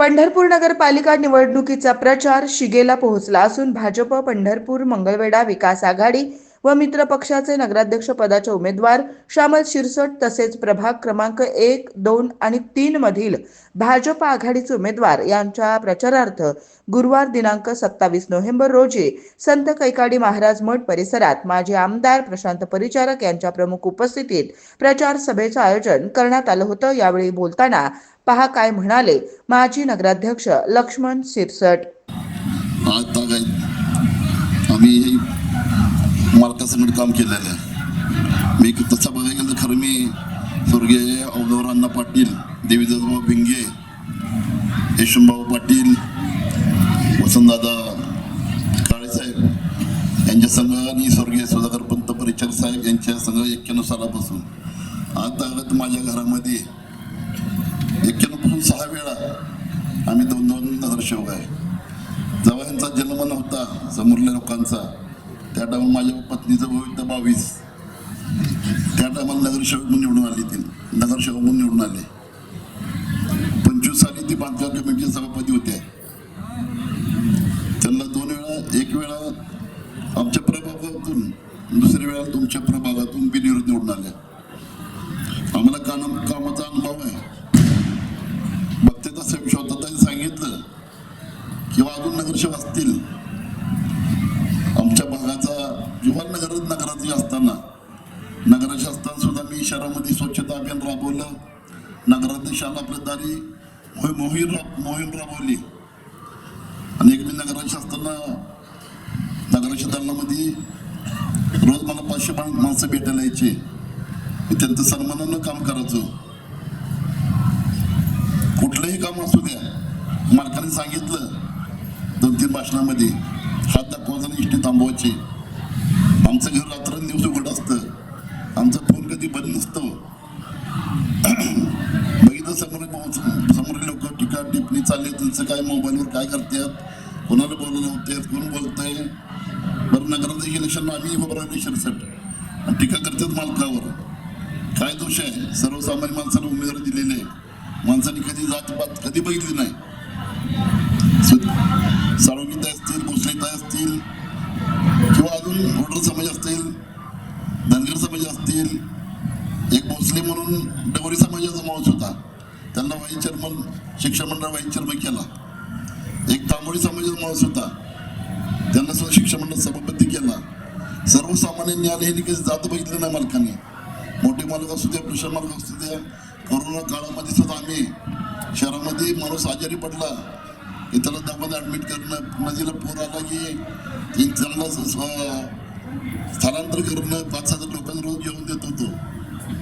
पंढरपूर नगरपालिका निवडणुकीचा प्रचार शिगेला पोहोचला असून भाजप पंढरपूर मंगळवेढा विकास आघाडी व मित्र पक्षाचे नगराध्यक्ष पदाचे उमेदवार श्यामल शिरसट तसेच प्रभाग क्रमांक एक दोन आणि तीन मधील भाजप आघाडीचे उमेदवार यांच्या प्रचारार्थ गुरुवार दिनांक सत्तावीस नोव्हेंबर रोजी संत कैकाडी महाराज मठ परिसरात माजी आमदार प्रशांत परिचारक यांच्या प्रमुख उपस्थितीत प्रचार सभेचं आयोजन करण्यात आलं होतं. यावेळी बोलताना पहा काय म्हणाले माजी नगराध्यक्ष लक्ष्मण शिरसट. मालकासंगड काम केलेलं. आहे मी तसं बघायला गेलं तर खरं मी स्वर्गीय अवधूर अण्णा पाटील देवीदासभाऊ भिंगे यशवंतभाऊ पाटील वसंतदादा काळेसाहेब यांच्या संघ आणि स्वर्गीय सुधाकर पंत परिचार साहेब यांच्या संघ एक्क्याण्णव सालापासून. आज माझ्या घरामध्ये एक्क्याण्णवपासून सहा वेळा आम्ही दोन दोन नगरसेवक आहे. जेव्हा यांचा जन्म नव्हता समोरल्या लोकांचा त्या टायमाला माझ्या पत्नीचं भविष्य बावीस. त्या टायमाला नगरसेवक म्हणून निवडून आली ती. नगरसेवक म्हणून निवडून आले. पंचवीस साली ती बांधकाम कमिटीचे सभापती होते. त्यांना दोन वेळा एक वेळा आमच्या प्रभागातून दुसऱ्या वेळा तुमच्या प्रभागातून बिनविरोध निवडून आल्या आम्हाला काम कामाचा अनुभव आहे. बघते तसं स्वतः सांगितलं. किंवा अजून नगरसेवक असतील आमच्या भागाचा किंवा नगर नगराचे असताना नगराचे असताना सुद्धा मी शहरामध्ये स्वच्छता अभियान राबवलं. नगराध्यक्षाला आपल्या मोहीम राब मोहीम राबवली. आणि एक मी नगराध्यक्ष असताना नगराच्या दालनामध्ये रोज मला पाचशे माणसं भेटायला यायचे. मी त्यांचं सन्मानानं काम करायचो. कुठलंही काम असू द्या मालकाने सांगितलं दोन तीन भाषणामध्ये. हात दाखवायचा इष्टी थांबवायची आमचं घर रात्र दिवस उघड असतं आमचा फोन कधी बंद नसतो बघितलं समोर समोर लोक टीका टिप्पणी त्यांचं काय मोबाईलवर काय करतात कोणाला बोलायला होते कोण बोलतंय? बरं नगराध्यक्ष इलेक्शन आम्ही उभं राहिलो टीका करतात मालकावर. काय दोष आहे? सर्वसामान्य माणसाला उमेदवारी दिलेली आहे. माणसाने कधी जातपात कधी बघितली नाही. साळुगीताय असतील भोसलेताय असतील किंवा अजून वडर समाज असतील धनगर समाज असतील एक भोसले म्हणून डवरी समाजाचा माणूस होता. त्यांना वाईस चेअरमन शिक्षण मंडळ वाईस चेअरमन केला. एक तांबोळी समाजाचा माणूस होता. त्यांना सुद्धा शिक्षण मंडळ सभापती केला. सर्वसामान्य ज्ञान हे कधी जात बघितलं नाही मालकाने. मोठे मालक असू द्या प्रशासन मालक असू द्या कोरोना काळामध्ये सुद्धा आम्ही शहरामध्ये माणूस आजारी पडला. की त्याला दबाने ॲडमिट करणं नदीला पूर आला की त्यांना स्थलांतर करणं पाच हजार लोकांना रोज घेऊन देत होतो.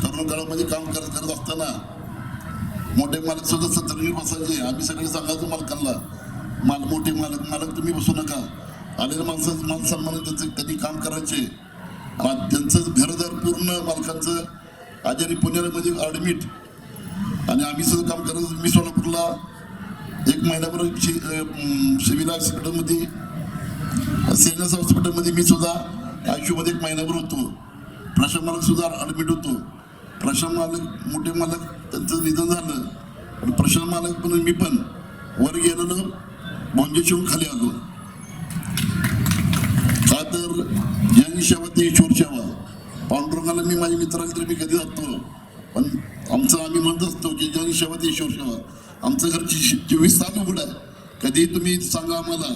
कोरोना काळामध्ये काम करत करत असताना मोठे मालक सुद्धा सत्तरवीर बसायचे. आम्ही सगळे सांगायचो मालकांना माल मोठे मालक मालक तुम्ही बसू नका. आलेल्या माणसाचं मान सन्मान त्यांचं त्यांनी काम करायचे. त्यांचं घरदार पूर्ण मालकांचं आजारी पुण्यामध्ये ॲडमिट आणि आम्ही सुद्धा काम करत मी सोलापूरला एक महिनाभर शि- अं, सिव्हिल हॉस्पिटलमध्ये सिरियस हॉस्पिटलमध्ये मी सुद्धा आयशूमध्ये एक महिनाभर होतो. प्रशासनाला सुद्धा ॲडमिट होतो. प्रशांत मालक मोठे मालक त्यांचं निधन झालं. आणि मालक पण मी पण वर गेलेलो भोंजे शिवून खाली आलो. का तर जन शेवा ते ईश्वर शेवा पांडुरंगाला मी माझ्या मित्राला तरी मी कधी जातो. पण आमचं आम्ही म्हणत असतो की जन शेवा ते ईश्वर सेवा. आमचं घर चोवीस तास उघड आहे. कधी तुम्ही सांगा आम्हाला.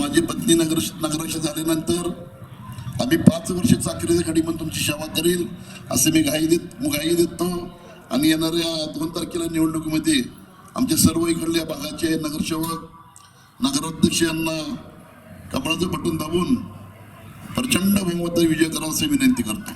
माझी पत्नी नगर नगराध्यक्ष झाल्यानंतर आम्ही पाच वर्ष चाकरीच्या घडी पण तुमची सेवा करेल असे मी घाई देत घाई देतो आणि येणाऱ्या दोन तारखेला निवडणुकीमध्ये आमच्या सर्व इकडल्या भागाचे नगरसेवक नगराध्यक्ष यांना कमळाचं बटन दाबून प्रचंड बहुमत विजय करावा असे विनंती करतो.